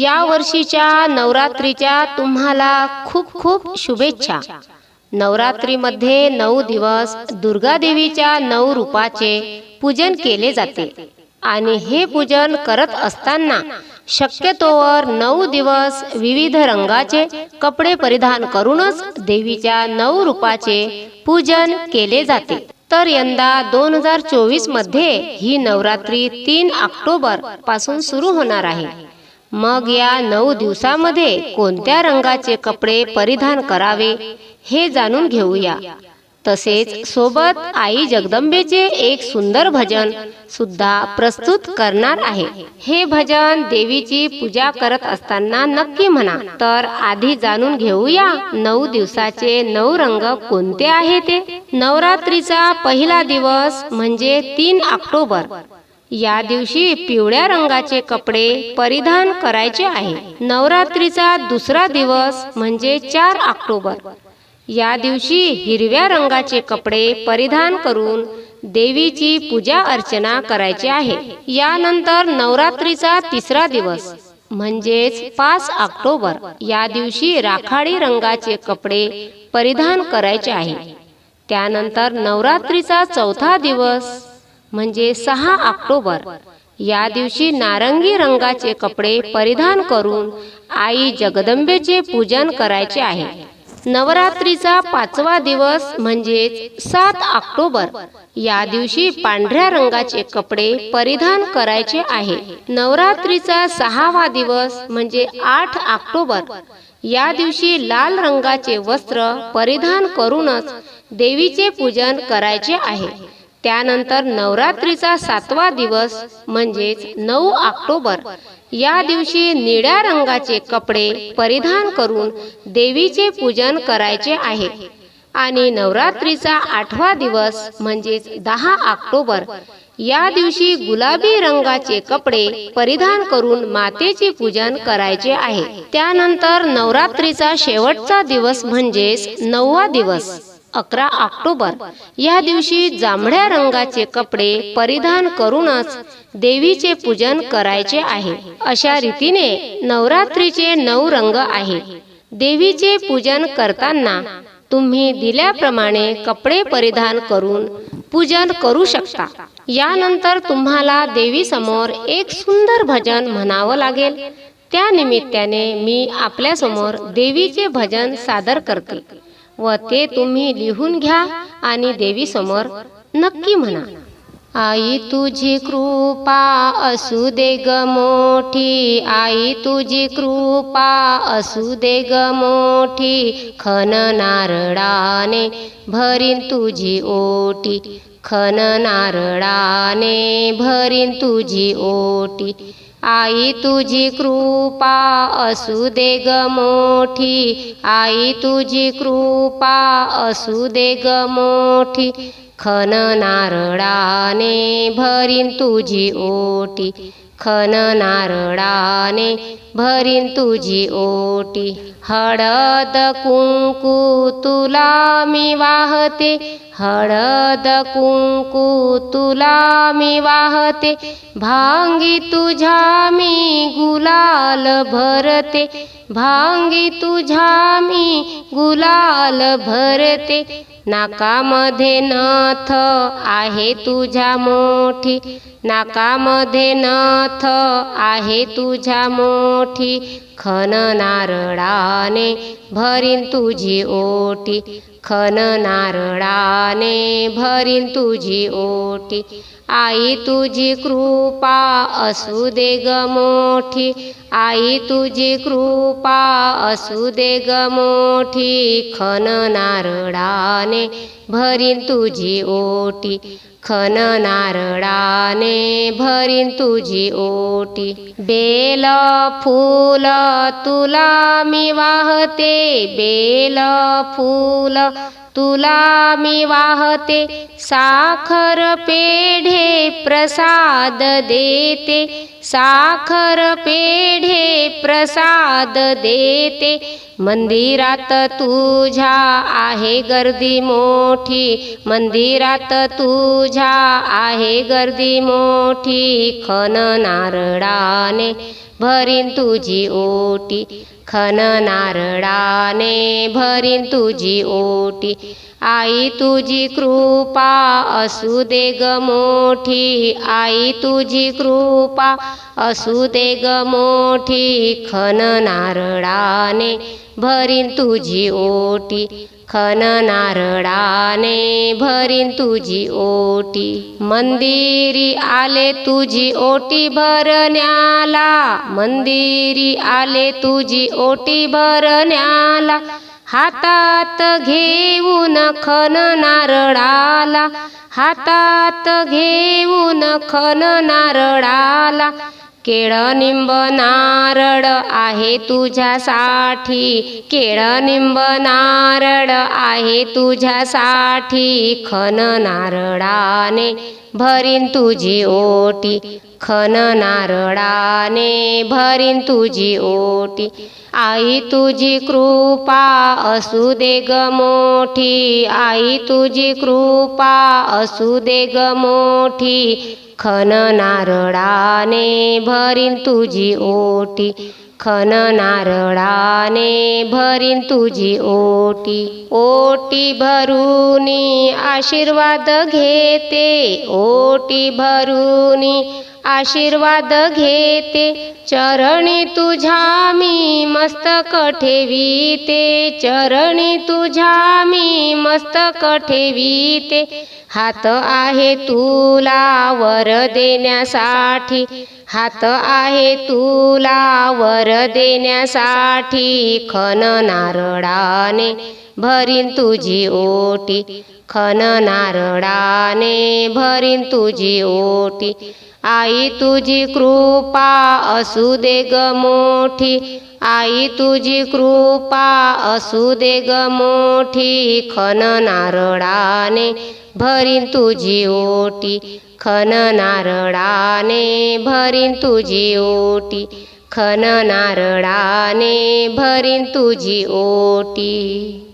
या वर्षीच्या नवरात्रीच्या तुम्हाला खूप खूप शुभेच्छा. नवरात्रीमध्ये नऊ दिवस दुर्गा देवीच्या नऊ रूपाचे पूजन केले जाते. आणि हे पूजन करत असताना शक्यतोवर नऊ दिवस विविध रंगाचे कपडे परिधान करूनच देवीच्या नऊ रूपाचे पूजन केले जाते. तर यंदा दोन हजार चोवीसमध्ये ही नवरात्री तीन ऑक्टोबरपासून सुरू होणार आहे. मग या नऊ दिवसामध्ये कोणत्या रंगाचे कपडे परिधान करावे हे जाणून घेऊया. तसेच सोबत आई जगदंबेचे एक सुंदर भजन सुद्धा प्रस्तुत करणार आहे. हे भजन देवीची पूजा करत असताना नक्की म्हणा. तर आधी जाणून घेऊया नऊ दिवसाचे नऊ रंग कोणते आहे ते. नवरात्रीचा पहिला दिवस म्हणजे तीन ऑक्टोबर. या दिवशी पिवळ्या रंगाचे कपडे परिधान करायचे आहे. नवरात्रीचा दुसरा दिवस म्हणजे चार ऑक्टोबर. या दिवशी हिरव्या रंगाचे कपडे परिधान करून देवीची पूजा अर्चना करायची आहे. यानंतर नवरात्रीचा तिसरा दिवस म्हणजेच पाच ऑक्टोबर. या दिवशी राखाडी रंगाचे कपडे परिधान करायचे आहे. त्यानंतर नवरात्रीचा चौथा दिवस म्हणजे सहा ऑक्टोबर. या दिवशी नारंगी रंगाचे कपडे परिधान करून आई जगदंबेचे पूजन करायचे आहे. नवरात्रीचा पाचवा दिवस म्हणजेच सात ऑक्टोबर. या दिवशी पांढऱ्या रंगाचे कपडे परिधान करायचे आहे. नवरात्रीचा सहावा दिवस म्हणजे आठ ऑक्टोबर. या दिवशी लाल रंगाचे वस्त्र परिधान करूनच देवीचे पूजन करायचे आहे. त्यानंतर नवरात्रीचा सातवा दिवस म्हणजेच नऊ ऑक्टोबर. या दिवशी निळ्या रंगाचे कपडे परिधान करून देवीचे पूजन करायचे आहे. आणि नवरात्रीचा आठवा दिवस म्हणजेच दहा ऑक्टोबर. या दिवशी गुलाबी रंगाचे कपडे परिधान करून मातेचे पूजन करायचे आहे. त्यानंतर नवरात्रीचा शेवटचा दिवस म्हणजेच नववा दिवस. अकरा ऑक्टोबर या दिवशी जांभळ्या रंगाचे कपडे परिधान करूनच देवीचे पूजन करायचे आहे. अशा रीतीने नवरात्रीचे नऊ रंग आहे. देवीचे पूजन करताना तुम्ही दिल्याप्रमाणे कपडे परिधान करून पूजन करू शकता. यानंतर तुम्हाला देवी समोर एक सुंदर भजन म्हणावं लागेल. त्या निमित्ताने मी आपल्यासमोर देवीचे भजन सादर करते. व ते तुम्ही लिहून घ्या आणि देवी समोर नक्की म्हणा. आई तुझी कृपा असू दे ग मोठी. आई तुझी कृपा असू दे ग मोठी. खन नारळाने भरीन तुझी ओटी. खन नारळाने भरीन तुझी ओटी. आई तुझी कृपा असू दे ग मोठी. आई तुझी कृपा असू दे ग मोठी. खन नारळाने भरीन तुझी ओटी. खन नारळाने भरीन तुझी ओटी. हळद कुंकू तुला मी वाहते. हळद कुंकू तुला मी वाहते. भांगी तुझ्या मी गुलाल भरते. भांगी तुझ्या मी गुलाल भरते. नाकामध्ये नथ आहे तुझ्या मोठी. नाकामध्ये नथ आहे तुझ्या मोठी. खन नारळाने भरीन तुझी ओटी. खन नारळाने भरीन तुझी ओटी. आई तुझी कृपा असू दे ग मोठी. आई तुझी कृपा असू दे ग मोठी. खन नारळाने भरीन तुझी ओटी. खन नारळाने भरीन तुझी ओटी. बेल फूल तुला मी वाहते. बेल फूल तुला मी वाहते. साखर पेढे प्रसाद देते. साखर पेढे प्रसाद देते. मंदिरात तुझ्या आहे गर्दी मोठी. मंदिरात तुझ्या आहे गर्दी मोठी. खन नारळाने भरीन तुझी ओटी. खन नारळाने भरीन तुझी ओटी. आई तुझी कृपा असू दे ग मोठी. आई तुझी कृपा असू दे ग मोठी. खन नारळाने भरीन तुझी ओटी. खन नारळाने भरीन तुझी ओटी. मंदिरी आले तुझी ओटी भरण्याला. मंदिरी आले तुझी ओटी भरण्याला. हातात घेऊन खन नारळाला हातात घेऊन खन नारळाला केळ निंब नारळ आहे तुझ्यासाठी केळ निंब नारळ आहे तुझ्यासाठी खन नारळाने भरीन तुझी ओटी. खन नारळाने भरीन तुझी ओटी. आई तुझी कृपा असू दे ग मोठी. आई तुझी कृपा असू दे ग मोठी. खन नारळाने भरीन तुझी ओटी. खन नारळाने भरीन तुझी ओटी. ओटी भरूनी आशीर्वाद घेते. ओटी भरूनी आशीर्वाद घेते चरणी तुझ्या मी मस्तक ठेवीते चरणी तुझ्या मी मस्तक ठेवीते. हात आहे तुला वर देण्यासाठी हात आहे तुला वर देण्यासाठी. खन नारळाने भरीन तुझी ओटी खन नारळाने भरीन तुझी ओटी. आई तुझी कृपा असू दे ग मोठी. आई तुझी कृपा असू दे ग मोठी. खन नारळाने भरीन तुझी ओटी. खन नारळाने भरीन तुझी ओटी. खन नारळाने भरीन तुझी ओटी.